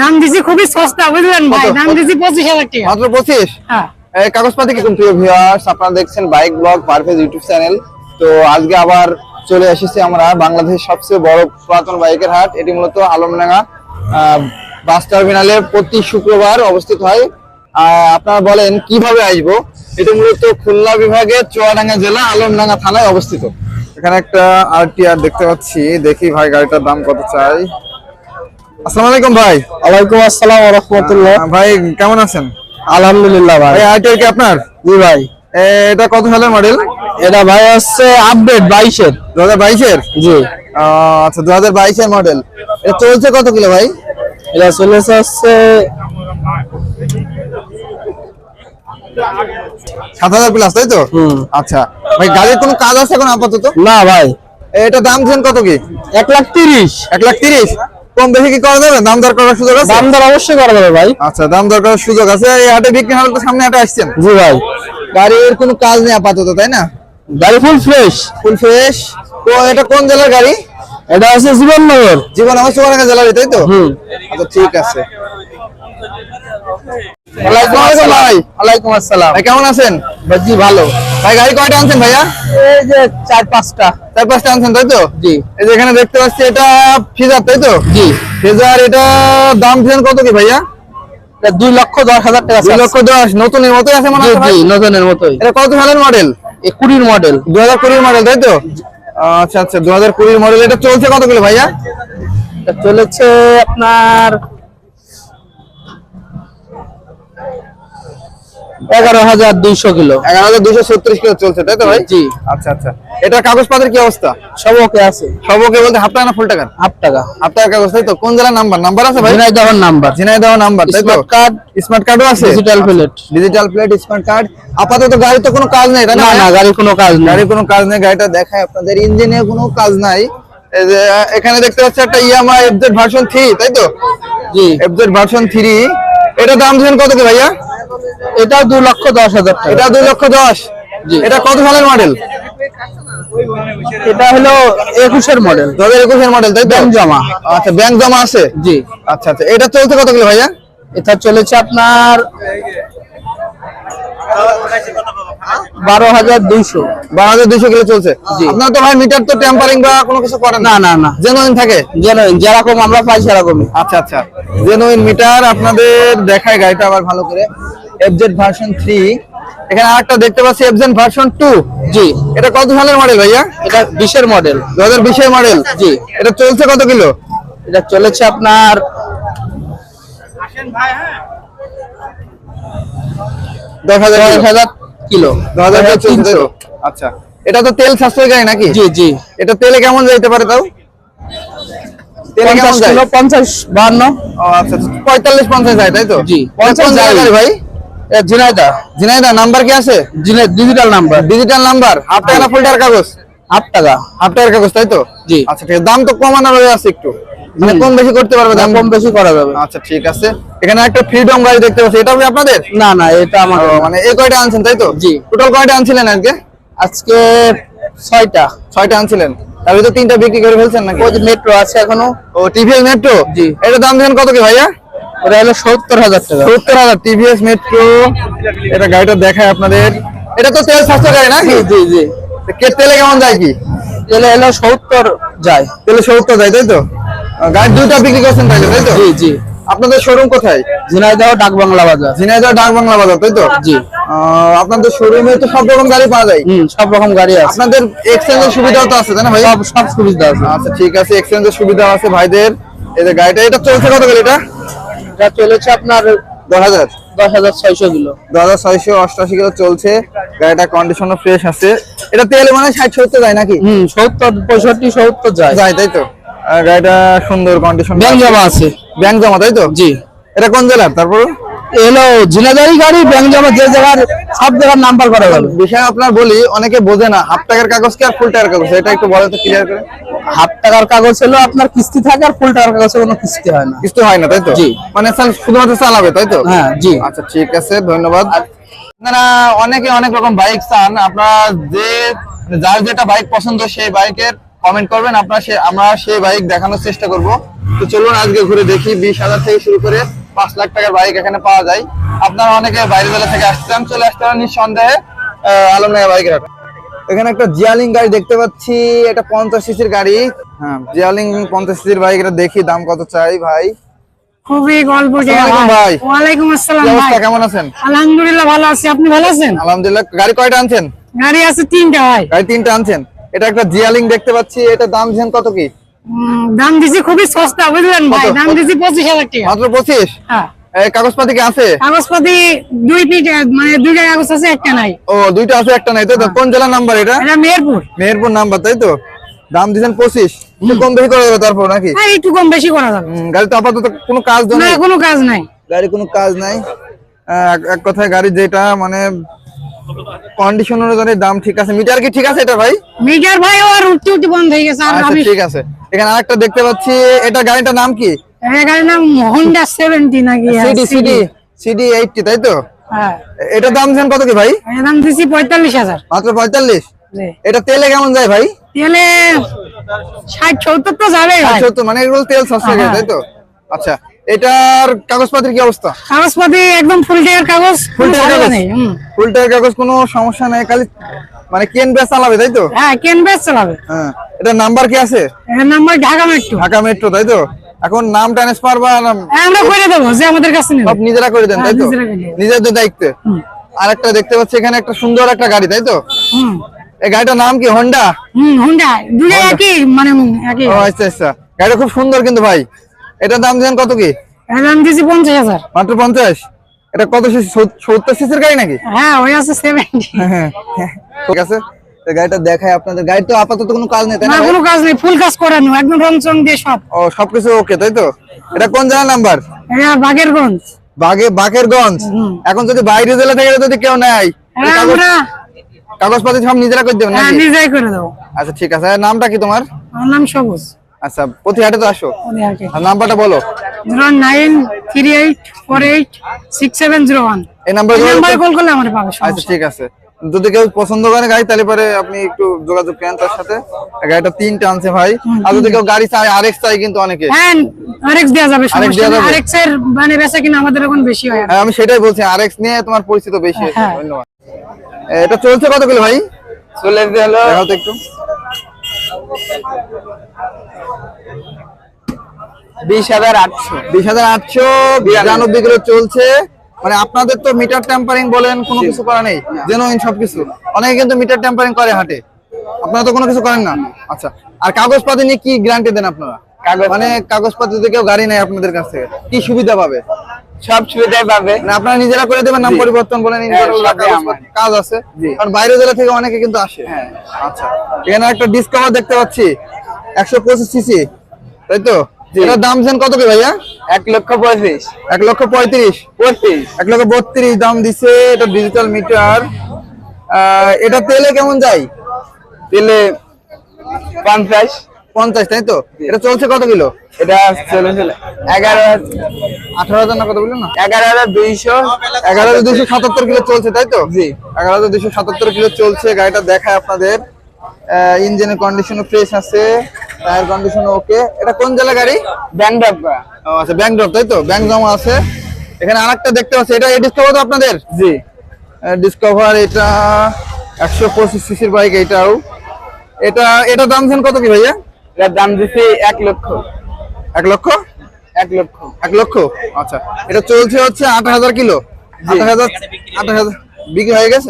দাম দিছি খুবই সস্তা বুঝলেন ভাই? দাম দিছি পঁচিশ হাজার টাকা। মাত্র পঁচিশ? হ্যাঁ। কাগজপাতি কীরকম প্রিয় ভিউয়ার্স আপনারা দেখছেন বাইক ব্লগ পারফেজ ইউটিউব চ্যানেল। তো আজকে আবার চলে এসেছি আমরা বাংলাদেশের সবচেয়ে বড় পুরাতন বাইকের হাট। এটি মূলত আলমডাঙ্গা বাস টার্মিনালে প্রতি শুক্রবার অবস্থিত হয়। আপনারা বলেন কীভাবে আসব? এটি মূলত খুলনা বিভাগের চুয়াডাঙ্গা জেলা আলমডাঙ্গা থানায় অবস্থিত। এখানে একটা আরটিআর দেখতে পাচ্ছি। দেখি ভাই গাড়িটার দাম কত চাই? আসসালামু আলাইকুম ভাই। ওয়ালাইকুম আসসালাম রহমতুল্লাহ। আহ, ভাই কেমন আছেন? আলহামদুলিল্লাহ ভাই। ভাই আরটিআর কি আপনার? জি ভাই। এটা কত সালের মডেল এটা ভাই হচ্ছে আপডেট বাইশের। দু হাজার বাইশের? জি। আচ্ছা দু হাজার বাইশের মডেল এটা চলছে কত কিলো ভাই? এটা চলেছে হচ্ছে সাত হাজার প্লাস তাই তো? হুম। আচ্ছা। ভাই গাড়ির কোনো কাজ আছে এখন আপাতত? না ভাই। এটা দাম দিচ্ছেন কত কি? এক লাখ তিরিশ। এক লাখ তিরিশ? কম বেশি কি করা যাবে? দাম দর করার সুযোগ আছে? দাম দর অবশ্যই করা যাবে ভাই। আচ্ছা দাম দর করার সুযোগ আছে। এই হাটে বিক্রি হলে তো সামনে হাটে আসছেন। জি ভাই। গাড়ির কোনো কাজ নেই আপাতত তাই না? গাড়ি ফুল ফ্রেশ ফুল ফ্রেশ তো এটা কোন জেলার গাড়ি? এটা হচ্ছে জীবননগর। জীবন আমার চুয়াডাঙ্গা জেলার তাই তো? হুম। আচ্ছা ঠিক আছে। ওয়ালাইকুম আসসালাম। ভাই ওয়ালাইকুম আসসালাম। ভাই কেমন আছেন? জি ভালো। ভাই গাড়ি কয়টা আনছেন ভাইয়া? এই যে চার পাঁচটা। চার পাঁচটা আনছেন তাই তো? জি। এই যে এখানে দেখতে পাচ্ছি এটা ফিজার তাই তো? জি। ফিজার এটা দাম দিলেন কত কি ভাইয়া? দুই লক্ষ দশ হাজার টাকা দুই লক্ষ দশ নতুনের মতোই আছে মনে হয় নতুনের মতোই। এটা কত সালের মডেল কুড়ির মডেল দু হাজার কুড়ির মডেল তাই তো? আচ্ছা আচ্ছা দু হাজার কুড়ির মডেল এটা চলছে কত কিলো ভাইয়া? চলেছে আপনার এগারো হাজার দুইশো কিলো। এগারো হাজার ছত্রিশ কিলো চলছে তাই তো ভাই? জি। আচ্ছা আচ্ছা। এটা কাগজপত্রের কি অবস্থা? আছে। বলতে হাফ টাকা না ফুল টাকা? আট টাকা। হাফ টাকার কাগজ তাই তো? কোন জেলার নাম্বার? নাম্বার আছে ভাই? নাম্বার। ঝিনাইদহ নাম্বার তাই তো? কার্ড। স্মার্ট কার্ডও আছে? Digital plate digital plate smart card আপাতত গাড়ির তো কোনো কাজ নেই তাই না না না গাড়ির কোনো কাজ নেই। গাড়ির কোনো কাজ নেই গাড়িটা দেখায় আপনাদের। ইঞ্জিনে কোনো কাজ নাই। এখানে দেখতে পাচ্ছি একটা ইয়ামা এফজেড ভার্সন থ্রি তাই তো? জি। এফজেড ভার্সন থ্রি এটা দাম দিলেন কত কি ভাইয়া? এটাও দু লক্ষ দশ হাজার টাকা। এটা দুই লক্ষ দশ? এটা কত সালের মডেল এটা হলো একুশের মডেল দু হাজার একুশের মডেল তাই ব্যাংক জমা। আচ্ছা ব্যাংক জমা আছে? জি। আচ্ছা আচ্ছা। এটা চলছে কত কিলো ভাইয়া? এটা চলেছে আপনার বারো হাজার দুইশো। বারো হাজার দুইশো কিলো চলছে। আপনার তো ভাই মিটার তো টেম্পারিং বা কোনো কিছু করেন না? না না জেনুইন থাকে? যেরকম আমরা পাই সেরকমই। আচ্ছা আচ্ছা। জেনুইন মিটার আপনাদের দেখায় গাড়িটা আবার ভালো করে। এফজেড ভার্সন থ্রি এখানে আরেকটা দেখতে পাচ্ছি এফজেড ভার্সন টু জি। এটা কত সালের মডেল ভাইয়া? এটা বিশের মডেল দু হাজার বিশের মডেল জি। এটা চলছে কত কিলো? এটা চলেছে আপনার দশ হাজার দশ হাজার কিলো। দশ হাজার কিলো চলছে তাই তো? আচ্ছা। এটা তো তেল সাশ্রয় গাড়ি নাকি? জি জি। এটা তেলে কেমন যাইতে পারে তাও? তেলে কেমন যায়? কিলো পঞ্চাশ। বাহান্ন? ও আচ্ছা আচ্ছা, পঁয়তাল্লিশ পঞ্চাশ যায় তাই তো? জি, পঞ্চাশ পঞ্চাশ যায় যায়। ভাই? ঝিনাইদা। ঝিনাইদা নাম্বার কি আছে? Digital number digital number half টাকা না ফুল টাকার কাগজ? আট টাকা। হাফ টাকার কাগজ তাই তো? জি। আচ্ছা ঠিক আছে। দাম তো কমানো আছে একটু। মানে কম বেশি করতে পারবে দাম কম বেশি করা যাবে। আচ্ছা ঠিক আছে। এখানে একটা ফ্রিডম গাড়ি দেখতে পাচ্ছি। এটা কি আপনাদের? না না এটা আমার মানে এই কয়টা আনছেন তাই তো? জি। টোটাল কয়টা আনছিলেন আজকে? আজকে ছয়টা। ছয়টা আনছিলেন। তার ভিতরে তিনটা বিক্রি করে ফেলছেন নাকি? ওই যে মেট্রো আছে এখনও। ও টিভিএস মেট্রো জি। এটা দাম দেন কত কি ভাইয়া? ওটা হলো সত্তর হাজার টাকা। সত্তর হাজার টিভিএস মেট্রো এটা গাড়িটা দেখায় আপনাদের। এটা তো তেল সাশ্রয় গাড়ি না জি জি জি। তেলে কেমন যায় কি? তাহলে হলো সত্তর যায়। তেলে সত্তর যায় তাই তো? গাড়ি দুইটা বিক্রি করছেন তাই তাই তো? জি জি। আপনাদের শোরুম কোথায়? ঝিনাইদহ ডাক বাংলা বাজার। ঝিনাইদহ ডাক বাংলা বাজার তাই তো? জি। আপনাদের শোরুমে তো সব রকম গাড়ি পাওয়া যায়? হুম সব রকম গাড়ি আছে। আপনাদের এক্সচেঞ্জের সুবিধাও তো আছে তাই না ভাই? সব সব সুবিধা আছে। আচ্ছা ঠিক আছে এক্সচেঞ্জের সুবিধা আছে ভাইদের। এই যে গাড়িটা এটা চলছে কত গেল এটা? এটা চলেছে আপনার দশ হাজার। দশ হাজার ছয়শো কিলো। দশ হাজার ছয়শো অষ্টআশি কিলো চলছে। গাড়িটা কন্ডিশনও ফ্রেশ আছে। এটা তেল মানে ষাট সত্তর যায় নাকি? হুম সত্তর পঁয়ষট্টি সত্তর যায়। যায় তাই তো? গাড়িটা সুন্দর কন্ডিশন ব্যাংক জমা আছে। ব্যাংক জমা তাই তো? জি। এটা কোন জেলার? তারপর এলো ঝিনাইদারি গাড়ি ব্যাংক জমা যে জায়গার সব জায়গার নাম্বার করা গেল। বিষয় আপনার বলি অনেকে বোঝে না হাফ টাকার কাগজ কি আর ফুল টাকার কাগজ? এটা একটু বলে তো ক্লিয়ার করে। হাফ টাকার কাগজ হলো আপনার কিস্তি থাকে আর ফুল টাকার কাগজে কোনো কিস্তি হয় না। কিছু হয় না তাই তো? জি। মানে শুধুমাত্র চালাবে তাই তো? হ্যাঁ জি। আচ্ছা ঠিক আছে ধন্যবাদ। আপনারা অনেকে অনেক রকম বাইক চান আপনারা যে যার যেটা বাইক পছন্দ সেই বাইকের কমেন্ট করবেন আপনারা সে আমরা সেই বাইক দেখানোর চেষ্টা করব। তো চলুন আজকে ঘুরে দেখি বিশ হাজার থেকে শুরু করে পাঁচ লাখ টাকার বাইক এখানে পাওয়া যায়। আপনারা অনেকে বাইরে জেলা থেকে আসছেন চলে আসতে পারেন নিঃসন্দেহে আলমডাঙ্গা বাইকের হাট। এখানে একটা জিয়ালিং গাড়ি দেখতে পাচ্ছি এটা পঞ্চাশ সিসির গাড়ি। হ্যাঁ জিয়ালিং পঞ্চাশ সিসির বাইক এটা দেখি দাম কত চাই ভাই। খুবই গল্প ভাই। ওয়ালাইকুম আসসালাম ভাই। কেমন আছেন? আলহামদুলিল্লাহ ভালো আছি। আপনি ভালো আছেন? আলহামদুলিল্লাহ। গাড়ি কয়টা আনছেন? গাড়ি আছে তিনটা ভাই। গাড়ি তিনটা আনছেন। এটা একটা জিয়ালিং দেখতে পাচ্ছি এটা দাম কত কি? দাম দিছি খুবই সস্তা বুঝলেন ভাই? কত? দাম দিছি পঁচিশ হাজার টাকা। মাত্র পঁচিশ? হ্যাঁ। কাগজপাতি কি আছে? কাগজপাতি দুই পিট মানে দুইটা কাগজ আছে একটা নাই। ও দুইটা আছে একটা নাই। তো? কোন জেলার নাম্বার এটা? এটা মেহেরপুর। মেহেরপুর নাম্বার তাই তো? দাম দিচ্ছেন পঁচিশ। কম বেশি করে দেবে তারপর নাকি? হ্যাঁ একটু কম বেশি করা যাবে। গাড়ি তো আপাতত কোনো কাজ না কোনো কাজ নাই। গাড়ি কোনো কাজ নাই। এক- কথায় গাড়ি যেটা মানে কন্ডিশন অনুযায়ী দাম ঠিক আছে। মিটার কি ঠিক আছে এটা ভাই? মিটার ভাই আর উঠতে উঠতে বন্ধ হয়ে গেছে আর আচ্ছা ঠিক আছে। এখানে আরেকটা দেখতে পাচ্ছি এটা গাড়িটার নাম কি? এই নাম হোন্ডা সেভেন্টি নাকি? সিডি সিডি সিডি এইটটি তাই তো? হ্যাঁ। এ- এটার দাম দিচ্ছেন কত কি ভাই? এর দাম দিছি পঁয়তাল্লিশ হাজার। মাত্র পঁয়তাল্লিশ? জি। এটা তেলে কেমন যায় ভাই? তেলে ষাট সত্তর তো যাবে ভাই। সত্তর মানে এগুলো তেল সস্তা হ্যাঁ, গেছে তাই তো? আচ্ছা এটার কাগজপত্রের কি অবস্থা? কাগজপাতি একদম ফুল টাকার কাগজ ফুল টাকার কাগজ। ফুল টাকার কাগজ কোনো সমস্যা নেই খালি মানে কেন বেস চালাবে তাই তো? হ্যাঁ কেন চালাবে। হ্যাঁ এটা নাম্বার কি আছে? এর number Dhaka metro Dhaka metro তাই তো? এখন নাম ট্রান্সফার বা নাম আমরা করে দেবো যে আমাদের কাছে সব নিজেরা করে দেন তাই তো? হ্যাঁ, নিজেরা করে নিজেদের দায়িত্বে। আর একটা দেখতে পাচ্ছি এখানে একটা সুন্দর একটা গাড়ি তাই তো? হুম। এই গাড়িটার নাম কি হন্ডা হুম হুন্ডা দুটো একই মানে একই। ও আচ্ছা আচ্ছা। গাড়িটা খুব সুন্দর কিন্তু ভাই। এটার দাম দিলেন কত কি? এর দাম দিছি পঞ্চাশ হাজার। মাত্র পঞ্চাশ? এটা কত সিসি সত্তর সিসির গাড়ি নাকি? হ্যাঁ ওই আছে সেভেন্টি হ্যাঁ, হ্যাঁ, ঠিক আছে। তো গাড়িটা দেখায় আপনাদের। গাড়ি তো আপাতত কোনো কাজ নেই না না কোনো কাজ নেই ফুল কাজ করানো একদম রং চং দিয়ে সব। ও সবকিছু ওকে তাই তো? এটা কোন নাম্বার এটা বাগেরগঞ্জ। বাগে বাকেরগঞ্জ এখন যদি বাইরে জেলা থেকে যদি কেউ নেয় হ্যাঁ কাগজ আমরা সব নিজেরা করে দেবেন হ্যাঁ নাকি? নিজেই করে দেবো। আচ্ছা ঠিক আছে। নামটা কি তোমার? আমার নাম সবুজ। আচ্ছা প্রতি হাটে তো আসো। আর নাম্বারটা বলো। Zero nine three eight four eight six seven zero one. এই নাম্বার নাম্বারে কল করলে আমার পাবে আচ্ছা ঠিক আছে। যদি কেউ পছন্দ করে গাড়ি তাহলে পরে আপনি একটু যোগাযোগ করেন তার সাথে। গাড়িটা তিনটা আনছে ভাই। আর যদি কেউ গাড়ি চাই আরেক চাই কিন্তু অনেকে। হ্যাঁ আরেক্স দেওয়া যাবে সমস্যা দেয়া নেই? আরেক্স এর মানে বেচা কিনা আমাদের এখন বেশি হয়। হ্যাঁ আমি সেটাই বলছি আরেক্স নিয়ে তোমার পরিচিত বেশি আছে। হ্যাঁ। ধন্যবাদ। এটা চলছে কত কিলো ভাই? চলে হলো দেখাও তো একটু। বিশ হাজার আটশো। বিশ হাজার আটশো বিরানব্বই কিলো চলছে। মানে আপনাদের তো মিটার টেম্পারিং বলেন কোনো কিছু করা নেই জেনুইন সবকিছু। অনেকে কিন্তু মিটার টেম্পারিং করে হাটে। আপনারা তো কোনো কিছু করেন না? আচ্ছা আর কাগজপাতি নিয়ে কি গ্যারান্টি দেন আপনারা? কাগজ- মানে কাগজপাতিতে কেউ গাড়ি নেই আপনাদের কাছ থেকে কি সুবিধা পাবে? সব সুবিধাই পাবে। মানে আপনারা নিজেরা করে দেবেন নাম পরিবর্তন বলেন সবই কাজ আছে। কারণ বাইরে জেলা থেকে অনেকে কিন্তু আসে। আচ্ছা এখানে একটা ডিসকাভার দেখতে পাচ্ছি একশো পঁচিশ সিসি তাই তো? এটার দাম যেন কত কি ভাইয়া? এক লক্ষ পঁচিশ এক লক্ষ পঁয়ত্রিশ। পঁচিশ এক লক্ষ বত্রিশ দাম দিছে এটা ডিজিটাল মিটার এটা তেলে কেমন যায়? দিলে পঞ্চাশ। পঞ্চাশ তাই তো? এটা চলছে কত কিলো? এটা চলে চলে। এগারো আঠারো হাজার না কত বললেন না? এগারো হাজার দুইশো। এগারো হাজার দুইশো সাতাত্তর কিলো চলছে তাই তো? জি। এগারো হাজার দুইশো সাতাত্তর কিলো চলছে গাড়িটা দেখায় আপনাদের। ইঞ্জিনের কন্ডিশনও ফ্রেশ আছে। টায়ার কন্ডিশন ওকে এটা কোন জেলা গাড়ি? ব্যাংক ও আচ্ছা ব্যাংকড্রপ তাই তো? ব্যাংক জমা আছে। এখানে আরেকটা দেখতে পাচ্ছি এটা ডিসকভার তো আপনাদের? জি। ডিসকভার এটা একশো পঁচিশ সিসির বাইক এটাও। এটা এটা দাম ছেন কত কি ভাইয়া? এটার দাম দিছি এক লক্ষ। এক লক্ষ? এক লক্ষ। এক লক্ষ? আচ্ছা এটা চলছে হচ্ছে আট হাজার কিলো। আট হাজার আট হাজার। বিক্রি হয়ে গেছে?